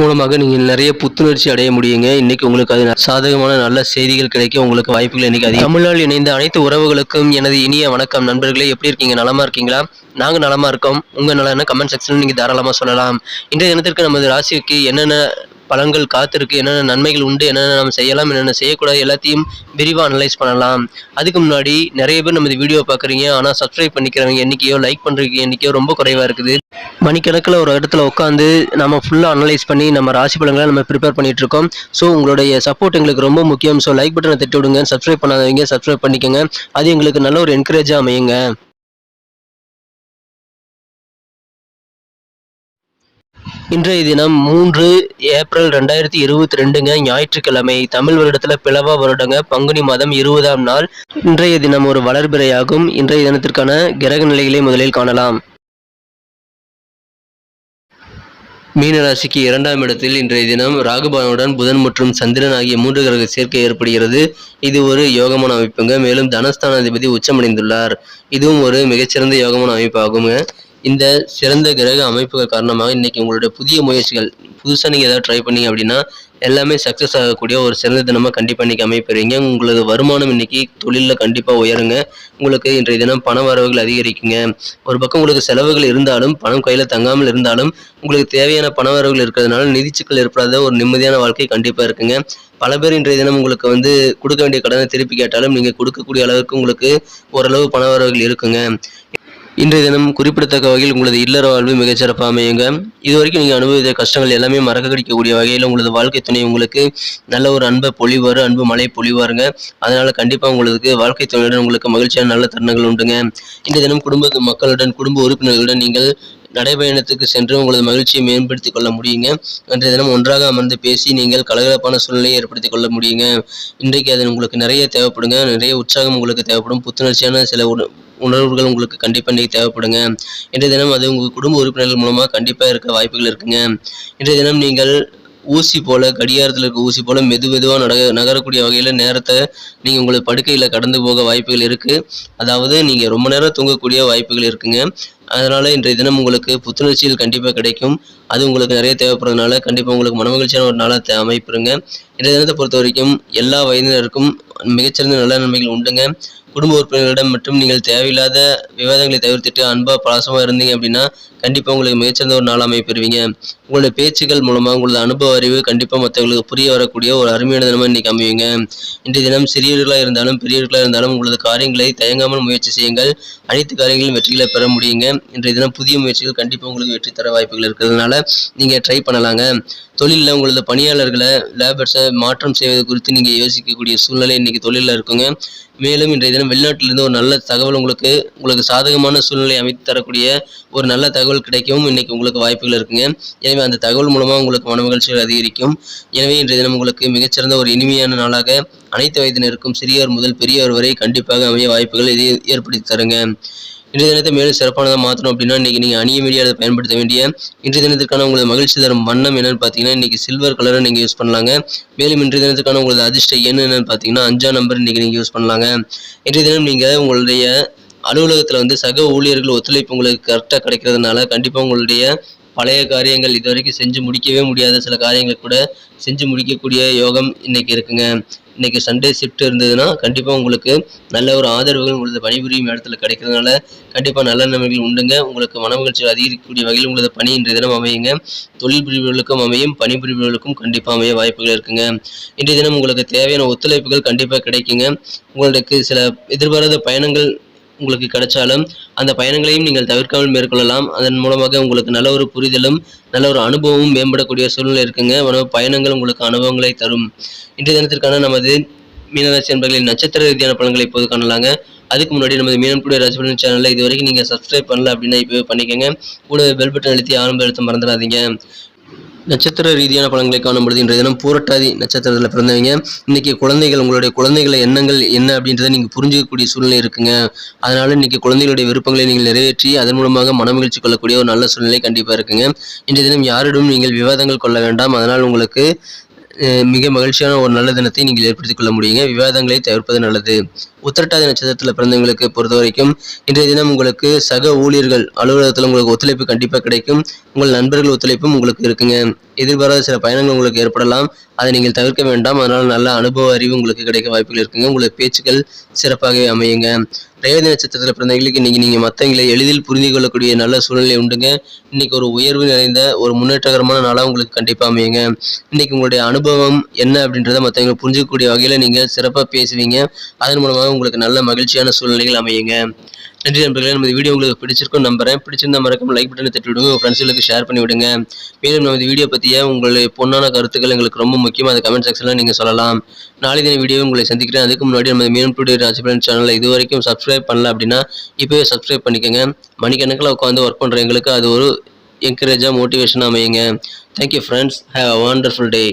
மூலமாக நீங்கள் நிறைய புத்துணர்ச்சி அடைய முடியுங்க. இன்னைக்கு உங்களுக்கு அது சாதகமான நல்ல செய்திகள் கிடைக்க உங்களுக்கு வாய்ப்புகள் இன்னைக்கு அதிகம். தமிழால் இணைந்த அனைத்து உறவுகளுக்கும் எனது இனிய வணக்கம். நண்பர்களே எப்படி இருக்கீங்க? நலமா இருக்கீங்களா? நாங்கள் நலமா இருக்கோம். உங்கள் நலன கமெண்ட் செக்ஷன் நீங்கள் தாராளமாக சொல்லலாம். இன்றைய தினத்திற்கு நமது ராசிக்கு என்னென்ன பலன்கள் காத்திருக்கு என்னென்ன நன்மைகள் உண்டு என்னென்ன நம்ம செய்யலாம் என்னென்ன செய்யக்கூடாது எல்லாத்தையும் விரிவாக அனலைஸ் பண்ணலாம். அதுக்கு முன்னாடி நிறைய பேர் நம்ம வீடியோ பார்க்குறீங்க ஆனால் சப்ஸ்கிரைப் பண்ணிக்கிறவங்க எண்ணிக்கையோ லைக் பண்ணுறீங்க எண்ணிக்கையோ ரொம்ப குறைவாக இருக்குது. மணிக்கணக்கில் ஒரு இடத்துல உட்காந்து நம்ம ஃபுல்லாக அனலைஸ் பண்ணி நம்ம ராசி பலன்களை நம்ம ப்ரிப்பேர் பண்ணிகிட்டு இருக்கோம். ஸோ உங்களுடைய சப்போர்ட் எங்களுக்கு ரொம்ப முக்கியம். ஸோ லைக் பட்டனை தட்டி விடுங்க சப்ஸ்கிரைப் பண்ணாதவங்க சப்ஸ்கிரைப் பண்ணிக்கோங்க. அது எங்களுக்கு நல்ல ஒரு என்கரேஜாக அமையுங்க. இன்றைய தினம் மூன்று ஏப்ரல் ரெண்டாயிரத்தி இருபத்தி ரெண்டுங்க ஞாயிற்றுக்கிழமை. தமிழ் வருடத்துல பிளவ வருடங்க பங்குனி மாதம் இருபதாம் நாள். இன்றைய தினம் ஒரு வளர்பிறையாகும். இன்றைய தினத்திற்கான கிரக நிலைகளை முதலில் காணலாம். மீனராசிக்கு இரண்டாம் இடத்தில் இன்றைய தினம் ராகுபானுடன் புதன் மற்றும் சந்திரன் ஆகிய மூன்று கிரக சேர்க்கை ஏற்படுகிறது. இது ஒரு யோகமான அமைப்புங்க. மேலும் தனஸ்தானாதிபதி உச்சமடைந்துள்ளார். இதுவும் ஒரு மிகச்சிறந்த யோகமான அமைப்பாகுங்க. இந்த சிறந்த கிரக அமைப்புகள் காரணமாக இன்றைக்கி உங்களுடைய புதிய முயற்சிகள் புதுசாக நீங்கள் ஏதாவது ட்ரை பண்ணீங்க அப்படின்னா எல்லாமே சக்ஸஸ் ஆகக்கூடிய ஒரு சிறந்த தினமாக கண்டிப்பாக இன்னைக்கு அமைப்பெறீங்க உங்களது வருமானம் இன்னைக்கு தொழிலில் கண்டிப்பாக உயருங்க. உங்களுக்கு இன்றைய தினம் பண வரவுகள் அதிகரிக்குங்க. ஒரு பக்கம் உங்களுக்கு செலவுகள் இருந்தாலும் பணம் கையில் தங்காமல் இருந்தாலும் உங்களுக்கு தேவையான பண வரவுகள் இருக்கிறதுனால நிதிச்சுக்கள் ஏற்படாத ஒரு நிம்மதியான வாழ்க்கை கண்டிப்பாக இருக்குங்க. பல பேர் இன்றைய தினம் உங்களுக்கு வந்து கொடுக்க வேண்டிய கடனை திருப்பி கேட்டாலும் நீங்கள் கொடுக்கக்கூடிய அளவுக்கு உங்களுக்கு ஓரளவு பண வரவுகள் இருக்குங்க. இன்றைய தினம் குறிப்பிடத்தக்க வகையில் உங்களது இல்லற வாழ்வு மிகச்சிறப்பாக அமையுங்க. இது வரைக்கும் நீங்கள் அனுபவித்த கஷ்டங்கள் எல்லாமே மறக்க கிடைக்கக்கூடிய வகையில் உங்களது வாழ்க்கை துணை உங்களுக்கு நல்ல ஒரு அன்பை பொழிவார் அன்பு மழை பொழிவாருங்க. அதனால் கண்டிப்பாக உங்களுக்கு வாழ்க்கை துணையுடன் உங்களுக்கு மகிழ்ச்சியான நல்ல தருணங்கள் உண்டுங்க. இன்றைய தினம் குடும்ப மக்களுடன் குடும்ப உறுப்பினர்களுடன் நீங்கள் நடைபயணத்துக்கு சென்று உங்களது மகிழ்ச்சியை மேம்படுத்திக் கொள்ள முடியுங்க. அன்றைய தினம் ஒன்றாக அமர்ந்து பேசி நீங்கள் கலகலப்பான சூழ்நிலையை ஏற்படுத்திக் கொள்ள முடியுங்க. இன்றைக்கு அது உங்களுக்கு நிறைய தேவைப்படுங்க. நிறைய உற்சாகம் உங்களுக்கு தேவைப்படும். புத்துணர்ச்சியான சில உணர்வுகள் உங்களுக்கு கண்டிப்பாக இன்றைக்கி தேவைப்படுங்க. இன்றைய தினம் அது உங்கள் குடும்ப உறுப்பினர்கள் மூலமாக கண்டிப்பாக இருக்க வாய்ப்புகள் இருக்குங்க. இன்றைய தினம் நீங்கள் ஊசி போல கடிகாரத்தில் இருக்க ஊசி போல மெது மெதுவாக நட நகரக்கூடிய வகையில் நேரத்தை நீங்கள் உங்களுக்கு படுக்கையில் கடந்து போக வாய்ப்புகள் இருக்குது அதாவது நீங்கள் ரொம்ப நேரம் தூங்கக்கூடிய வாய்ப்புகள் இருக்குங்க. அதனால் இன்றைய தினம் உங்களுக்கு புத்துணர்ச்சிகள் கண்டிப்பாக கிடைக்கும். அது உங்களுக்கு நிறைய தேவைப்படுறதுனால கண்டிப்பாக உங்களுக்கு மனமகிழ்ச்சியான ஒரு நாளாக தே அமைப்பிருங்க இன்றைய தினத்தை பொறுத்த வரைக்கும் எல்லா வயதினருக்கும் மிகச்சிறந்த நல்ல நன்மைகள் உண்டுங்க. குடும்ப உறுப்பினர்களிடம் மற்றும் நீங்கள் தேவையில்லாத விவாதங்களை தவிர்த்துட்டு அன்பா பாசமாக இருந்தீங்க அப்படின்னா கண்டிப்பாக உங்களுக்கு மிகச்சிறந்த ஒரு நாள் அமைப்பெறுவீங்க உங்களுடைய பேச்சுகள் மூலமாக உங்களது அனுபவ அறிவு கண்டிப்பாக மற்றவங்களுக்கு புரிய வரக்கூடிய ஒரு அருமையான தினமாக இன்னைக்கு அமையுங்க. இன்றைய தினம் சிறியவர்களாக இருந்தாலும் பெரியவர்களாக இருந்தாலும் உங்களது காரியங்களை தயங்காமல் முயற்சி செய்யுங்கள். அனைத்து காரியங்களும் வெற்றிகளை பெற முடியுங்க. இன்றைய தினம் புதிய முயற்சிகள் கண்டிப்பாக உங்களுக்கு வெற்றி தர வாய்ப்புகள் இருக்கிறதுனால நீங்கள் ட்ரை பண்ணலாங்க. தொழிலில் உங்களது பணியாளர்களை லேபர்ஸை மாற்றம் செய்வது குறித்து நீங்கள் யோசிக்கக்கூடிய சூழ்நிலை இன்றைக்கி தொழிலில் இருக்குங்க. மேலும் இன்றைய தினம் வெளிநாட்டிலிருந்து ஒரு நல்ல தகவல் உங்களுக்கு உங்களுக்கு சாதகமான சூழ்நிலை அமைத்து தரக்கூடிய ஒரு நல்ல தகவல் கிடைக்கவும் இன்றைக்கி உங்களுக்கு வாய்ப்புகள் இருக்குங்க. எனவே அந்த தகவல் மூலமாக உங்களுக்கு மன மகிழ்ச்சிகள் அதிகரிக்கும். எனவே இன்றைய தினம் உங்களுக்கு மிகச்சிறந்த ஒரு இனிமையான நாளாக அனைத்து வயதினருக்கும் சிறியவர் முதல் பெரியவர் வரை கண்டிப்பாக அமைய வாய்ப்புகள் இது ஏற்படுத்தி தருங்க. இன்றைய தினத்தை மேலும் சிறப்பானதாக மாற்றணும் அப்படின்னா இன்னைக்கு நீங்கள் அணிய மீடியாவை பயன்படுத்த வேண்டிய இன்றைய தினத்திற்கான உங்களது மகிழ்ச்சி தரும் வண்ணம் என்னன்னு பார்த்தீங்கன்னா இன்னைக்கு சில்வர் கலரை நீங்கள் யூஸ் பண்ணலாங்க. மேலும் இன்றைய தினத்துக்கான உங்களது அதிர்ஷ்ட எண் என்னென்னு பார்த்தீங்கன்னா அஞ்சாம் நம்பர் இன்றைக்கி நீங்கள் யூஸ் பண்ணலாங்க. இன்றைய தினம் நீங்கள் உங்களுடைய அலுவலகத்தில் வந்து சக ஊழியர்கள் ஒத்துழைப்பு உங்களுக்கு கரெக்டாக கிடைக்கிறதுனால கண்டிப்பாக உங்களுடைய பழைய காரியங்கள் இது வரைக்கும் செஞ்சு முடிக்கவே முடியாத சில காரியங்களை கூட செஞ்சு முடிக்கக்கூடிய யோகம் இன்னைக்கு இருக்குங்க. இன்னைக்கு சண்டே ஷிஃப்ட் இருந்ததுன்னா கண்டிப்பாக உங்களுக்கு நல்ல ஒரு ஆதரவுகள் உங்களது பணிபுரியும் இடத்துல கிடைக்கிறதுனால கண்டிப்பாக நல்ல நன்மைகள் உண்டுங்க. உங்களுக்கு மன மகிழ்ச்சி அதிகரிக்கக்கூடிய வகையில் உங்களது பணி இன்றைய தினம் அமையுங்க. தொழில் புரிபவர்களுக்கும் அமையும் பணிபுரிபவர்களுக்கும் கண்டிப்பாக அமைய வாய்ப்புகள் இருக்குங்க. இன்றைய தினம் உங்களுக்கு தேவையான ஒத்துழைப்புகள் கண்டிப்பாக கிடைக்குங்க. உங்களுக்கு சில எதிர்பாராத பயணங்கள் உங்களுக்கு கிடைச்சாலும் அந்த பயணங்களையும் நீங்கள் தவிர்க்காமல் மேற்கொள்ளலாம். அதன் மூலமாக உங்களுக்கு நல்ல ஒரு புரிதலும் நல்ல ஒரு அனுபவமும் மேம்படக்கூடிய சூழ்நிலை இருக்குங்க. உணவு பயணங்கள் உங்களுக்கு அனுபவங்களை தரும். இன்றைய தினத்திற்கான நமது மீனராசி என்பர்களின் நட்சத்திர ரீதியான பலன்களை இப்போது காணலாங்க. அதுக்கு முன்னாடி நமது மீனம் கூட சேனலில் இது வரைக்கும் நீங்கள் சப்ஸ்கிரைப் பண்ணல அப்படின்னா இப்போ பண்ணிக்கோங்க. கூட பெல் பட்டன் அழுத்தி ஆரம்ப எழுத்து மறந்துடாதீங்க. நட்சத்திர ரீதியான பலன்களை காணும் பொழுது இன்றைய தினம் பூரட்டாதி நட்சத்திரத்தில் பிறந்தவங்க. இன்னைக்கு குழந்தைகள் உங்களுடைய குழந்தைகளை எண்ணங்கள் என்ன அப்படின்றத நீங்கள் புரிஞ்சுக்கக்கூடிய சூழ்நிலை இருக்குங்க. அதனால இன்னைக்கு குழந்தைகளுடைய விருப்பங்களை நீங்கள் நிறைவேற்றி அதன் மூலமாக மனமகிழ்ச்சி கொள்ளக்கூடிய ஒரு நல்ல சூழ்நிலை கண்டிப்பாக இருக்குங்க. இன்றைய தினம் யாரிடம் நீங்கள் விவாதங்கள் கொள்ள வேண்டாம். அதனால் உங்களுக்கு மிக மகிழ்ச்சியான ஒரு நல்ல தினத்தை நீங்கள் ஏற்படுத்திக் கொள்ள முடியுங்க. விவாதங்களை தவிர்ப்பது நல்லது. உத்திரட்டாதி நட்சத்திரத்தில் பிறந்தவங்களுக்கு பொறுத்த வரைக்கும் இன்றைய தினம் உங்களுக்கு சக ஊழியர்கள் அலுவலகத்தில் உங்களுக்கு ஒத்துழைப்பு கண்டிப்பாக கிடைக்கும். உங்கள் நண்பர்கள் ஒத்துழைப்பும் உங்களுக்கு இருக்குங்க. எதிர்பாராத சில பயணங்கள் உங்களுக்கு ஏற்படலாம். அதை நீங்கள் தவிர்க்க வேண்டாம். அதனால் நல்ல அனுபவ அறிவு உங்களுக்கு கிடைக்க வாய்ப்புகள் இருக்குங்க. உங்களுக்கு பேச்சுக்கள் சிறப்பாகவே அமையுங்க. ரேவதி நட்சத்திரத்தில் பிறந்தவங்களுக்கு இன்னைக்கு நீங்கள் மற்றவங்களை எளிதில் புரிந்து கொள்ளக்கூடிய நல்ல சூழ்நிலை உண்டுங்க. இன்னைக்கு ஒரு உயர்வு நிறைந்த ஒரு முன்னேற்றகரமான நாளாக உங்களுக்கு கண்டிப்பாக அமையுங்க. இன்னைக்கு உங்களுடைய அனுபவம் என்ன அப்படின்றத மற்றவங்க புரிஞ்சுக்கக்கூடிய வகையில் நீங்கள் சிறப்பாக பேசுவீங்க. அதன் மூலமாக உங்களுக்கு நல்ல மகிழ்ச்சியான சூழ்நிலைகள் அமையுங்க. நன்றி நண்பர்களே நமது இந்த வீடியோ உங்களுக்கு பிடிச்சிருக்கும் நம்புறேன். பிடிச்சிருந்தா மறக்காம லைக் பட்டனை தட்டி விடுங்க உங்கள் ஃப்ரெண்ட்ஸுகளுக்கு ஷேர் பண்ணி விடுங்க. மேலும் நமது வீடியோ பற்றிய உங்களுடைய பொண்ணான கருத்துக்கள் எங்களுக்கு ரொம்ப முக்கியம் அது கமெண்ட் செக்ஷனில் நீங்கள் சொல்லலாம். நாளை தின வீடியோ உங்களை சந்திக்கிறேன். அதுக்கு முன்னாடி நம்ம மீனம் டுடே ராஜபலன் சேனலை இது வரைக்கும் சப்ஸ்கிரைப் பண்ணல அப்படின்னா இப்போவே சப்ஸ்கிரைப் பண்ணிக்கோங்க. மணிக்கணக்கில் உட்காந்து ஒர்க் பண்ணுற எங்களுக்கு அது ஒரு என்கரேஜாக மோட்டிவேஷனாக அமையுங்க. Thank you friends have a wonderful day